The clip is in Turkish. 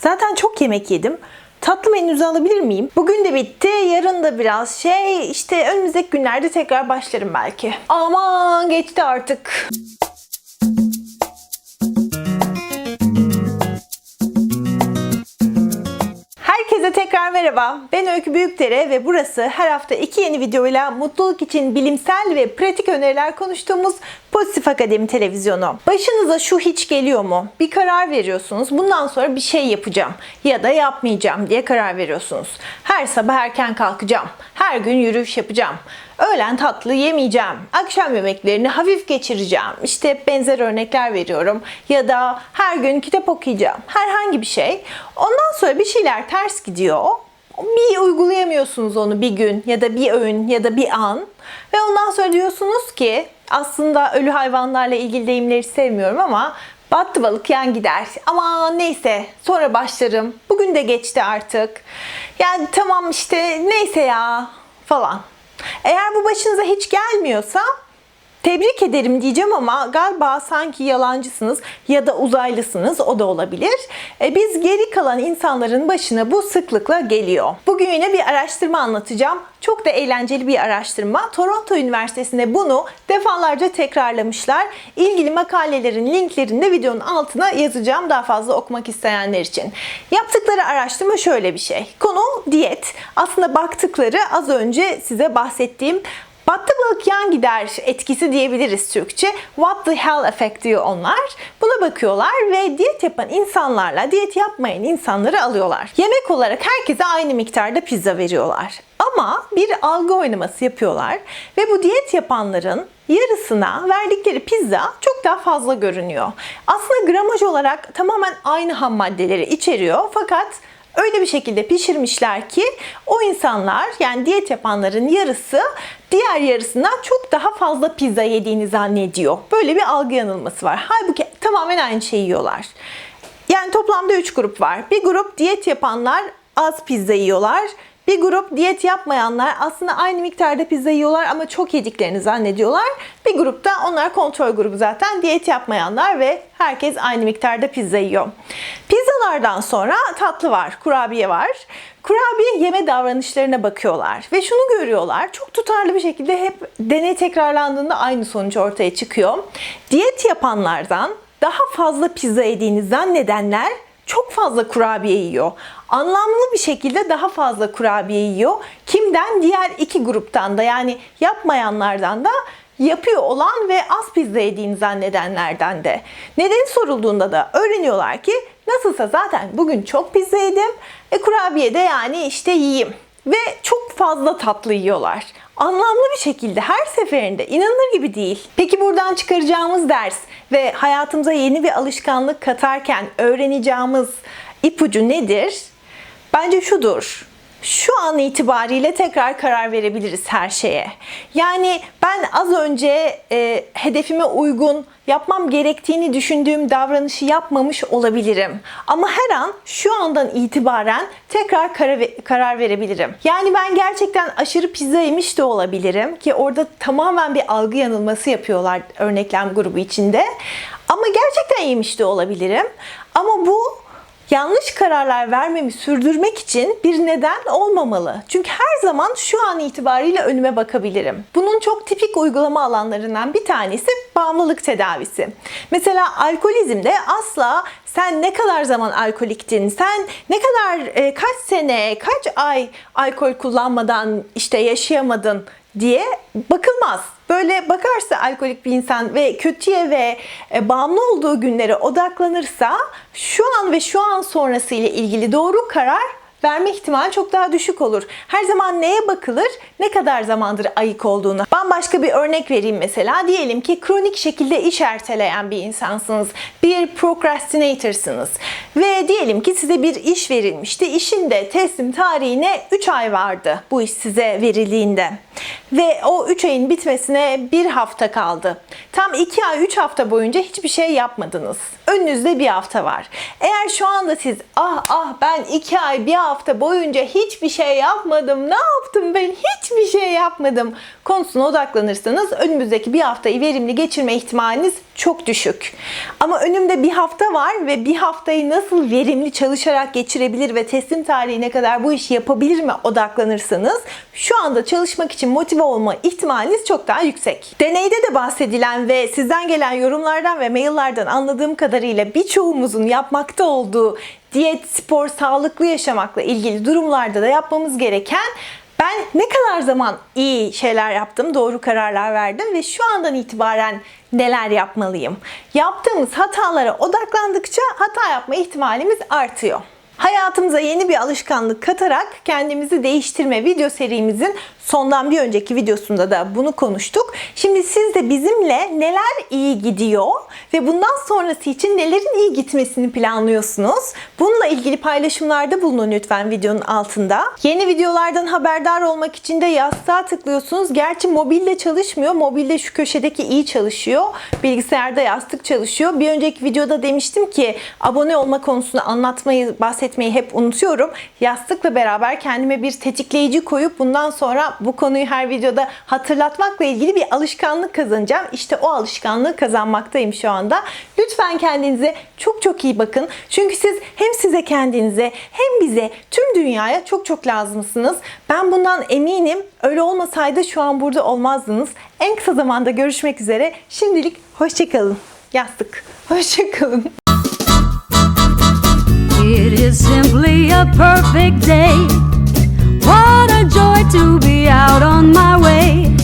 Zaten çok yemek yedim. Tatlı menünüzü alabilir miyim? Bugün de bitti. Yarın da biraz şey. işte önümüzdeki günlerde tekrar başlarım belki. Aman geçti artık. Merhaba. Ben Öykü Büyükdere ve burası her hafta iki yeni videoyla mutluluk için bilimsel ve pratik öneriler konuştuğumuz Pozitif Akademi Televizyonu. Başınıza şu hiç geliyor mu? Bir karar veriyorsunuz. Bundan sonra bir şey yapacağım ya da yapmayacağım diye karar veriyorsunuz. Her sabah erken kalkacağım. Her gün yürüyüş yapacağım. Öğlen tatlı yemeyeceğim. Akşam yemeklerini hafif geçireceğim. İşte benzer örnekler veriyorum. Ya da her gün kitap okuyacağım. Herhangi bir şey. Ondan sonra bir şeyler ters gidiyor. Bir uygulayamıyorsunuz onu bir gün ya da bir öğün ya da bir an. Ve ondan sonra diyorsunuz ki aslında ölü hayvanlarla ilgili deyimleri sevmiyorum ama battı balık yan gider. Ama neyse sonra başlarım. Bugün de geçti artık. Yani tamam işte neyse ya falan. Eğer bu başınıza hiç gelmiyorsa tebrik ederim diyeceğim ama galiba sanki yalancısınız ya da uzaylısınız o da olabilir. E, biz geri kalan insanların başına bu sıklıkla geliyor. Bugün yine bir araştırma anlatacağım. Çok da eğlenceli bir araştırma. Toronto Üniversitesi'nde bunu defalarca tekrarlamışlar. İlgili makalelerin linklerini de videonun altına yazacağım daha fazla okumak isteyenler için. Yaptıkları araştırma şöyle bir şey. Konu diyet. Aslında baktıkları az önce size bahsettiğim Battı balık yan gider etkisi diyebiliriz Türkçe. What the hell effect diyor onlar. Buna bakıyorlar ve diyet yapan insanlarla diyet yapmayan insanları alıyorlar. Yemek olarak herkese aynı miktarda pizza veriyorlar. Ama bir algı oynaması yapıyorlar ve bu diyet yapanların yarısına verdikleri pizza çok daha fazla görünüyor. Aslında gramaj olarak tamamen aynı ham maddeleri içeriyor fakat öyle bir şekilde pişirmişler ki o insanlar yani diyet yapanların yarısı diğer yarısından çok daha fazla pizza yediğini zannediyor. Böyle bir algı yanılması var. Halbuki tamamen aynı şeyi yiyorlar. Yani toplamda 3 grup var. Bir grup diyet yapanlar az pizza yiyorlar. Bir grup diyet yapmayanlar aslında aynı miktarda pizza yiyorlar ama çok yediklerini zannediyorlar. Bir grupta onlar kontrol grubu zaten diyet yapmayanlar ve herkes aynı miktarda pizza yiyor. Pizzalardan sonra tatlı var, kurabiye var. Kurabiye yeme davranışlarına bakıyorlar ve şunu görüyorlar. Çok tutarlı bir şekilde hep deney tekrarlandığında aynı sonuç ortaya çıkıyor. Diyet yapanlardan daha fazla pizza yediğini zannedenler çok fazla kurabiye yiyor. Anlamlı bir şekilde daha fazla kurabiye yiyor. Kimden? Diğer iki gruptan da yani yapmayanlardan da yapıyor olan ve az pizza yediğini zannedenlerden de. Nedeni sorulduğunda da öğreniyorlar ki nasılsa zaten bugün çok pizza yedim. E kurabiye de yani işte yiyeyim. Ve çok fazla tatlı yiyorlar. Anlamlı bir şekilde her seferinde inanılır gibi değil. Peki buradan çıkaracağımız ders ve hayatımıza yeni bir alışkanlık katarken öğreneceğimiz ipucu nedir? Bence şudur. Şu an itibariyle tekrar karar verebiliriz her şeye. Yani ben az önce e, hedefime uygun yapmam gerektiğini düşündüğüm davranışı yapmamış olabilirim. Ama her an şu andan itibaren tekrar karar, karar verebilirim. Yani ben gerçekten aşırı pizza yemiş de olabilirim ki orada tamamen bir algı yanılması yapıyorlar örneklem grubu içinde. Ama gerçekten yemiş de olabilirim. Ama bu yanlış kararlar vermemi sürdürmek için bir neden olmamalı. Çünkü her zaman şu an itibariyle önüme bakabilirim. Bunun çok tipik uygulama alanlarından bir tanesi bağımlılık tedavisi. Mesela alkolizmde asla sen ne kadar zaman alkoliktin, sen ne kadar e, kaç sene, kaç ay alkol kullanmadan işte yaşayamadın diye bakılmaz. Böyle bakarsa alkolik bir insan ve kötüye ve e, bağımlı olduğu günlere odaklanırsa şu an ve şu an sonrası ile ilgili doğru karar verme ihtimali çok daha düşük olur. Her zaman neye bakılır? Ne kadar zamandır ayık olduğunu. Bambaşka bir örnek vereyim mesela. Diyelim ki kronik şekilde iş erteleyen bir insansınız. Bir procrastinator'sınız. Ve diyelim ki size bir iş verilmişti. İşin de teslim tarihine 3 ay vardı bu iş size verildiğinde. Ve o 3 ayın bitmesine bir hafta kaldı. Tam 2 ay 3 hafta boyunca hiçbir şey yapmadınız. Önünüzde bir hafta var. Eğer şu anda siz ah ah ben 2 ay bir hafta boyunca hiçbir şey yapmadım ne yaptım ben hiçbir şey yapmadım konusuna odaklanırsanız önümüzdeki bir haftayı verimli geçirme ihtimaliniz çok düşük. Ama önümde bir hafta var ve bir haftayı nasıl verimli çalışarak geçirebilir ve teslim tarihine kadar bu işi yapabilir mi odaklanırsanız şu anda çalışmak için motive olma ihtimaliniz çok daha yüksek. Deneyde de bahsedilen ve sizden gelen yorumlardan ve maillerden anladığım kadarıyla birçoğumuzun yapmakta olduğu diyet, spor, sağlıklı yaşamakla ilgili durumlarda da yapmamız gereken ben ne kadar zaman iyi şeyler yaptım, doğru kararlar verdim ve şu andan itibaren neler yapmalıyım? Yaptığımız hatalara odaklandıkça hata yapma ihtimalimiz artıyor. Hayatımıza yeni bir alışkanlık katarak kendimizi değiştirme video serimizin sondan bir önceki videosunda da bunu konuştuk. Şimdi siz de bizimle neler iyi gidiyor ve bundan sonrası için nelerin iyi gitmesini planlıyorsunuz? Bununla ilgili paylaşımlarda bulunun lütfen videonun altında. Yeni videolardan haberdar olmak için de yastığa tıklıyorsunuz. Gerçi mobilde çalışmıyor. Mobilde şu köşedeki iyi çalışıyor. Bilgisayarda yastık çalışıyor. Bir önceki videoda demiştim ki abone olma konusunu anlatmayı, bahsetmeyi hep unutuyorum. Yastıkla beraber kendime bir tetikleyici koyup bundan sonra bu konuyu her videoda hatırlatmakla ilgili bir alışkanlık kazanacağım. İşte o alışkanlığı kazanmaktayım şu anda. Lütfen kendinize çok çok iyi bakın. Çünkü siz hem size kendinize hem bize tüm dünyaya çok çok lazımsınız. Ben bundan eminim. Öyle olmasaydı şu an burada olmazdınız. En kısa zamanda görüşmek üzere. Şimdilik hoşçakalın. Yastık. Hoşçakalın. It is simply a perfect day. To be out on my way.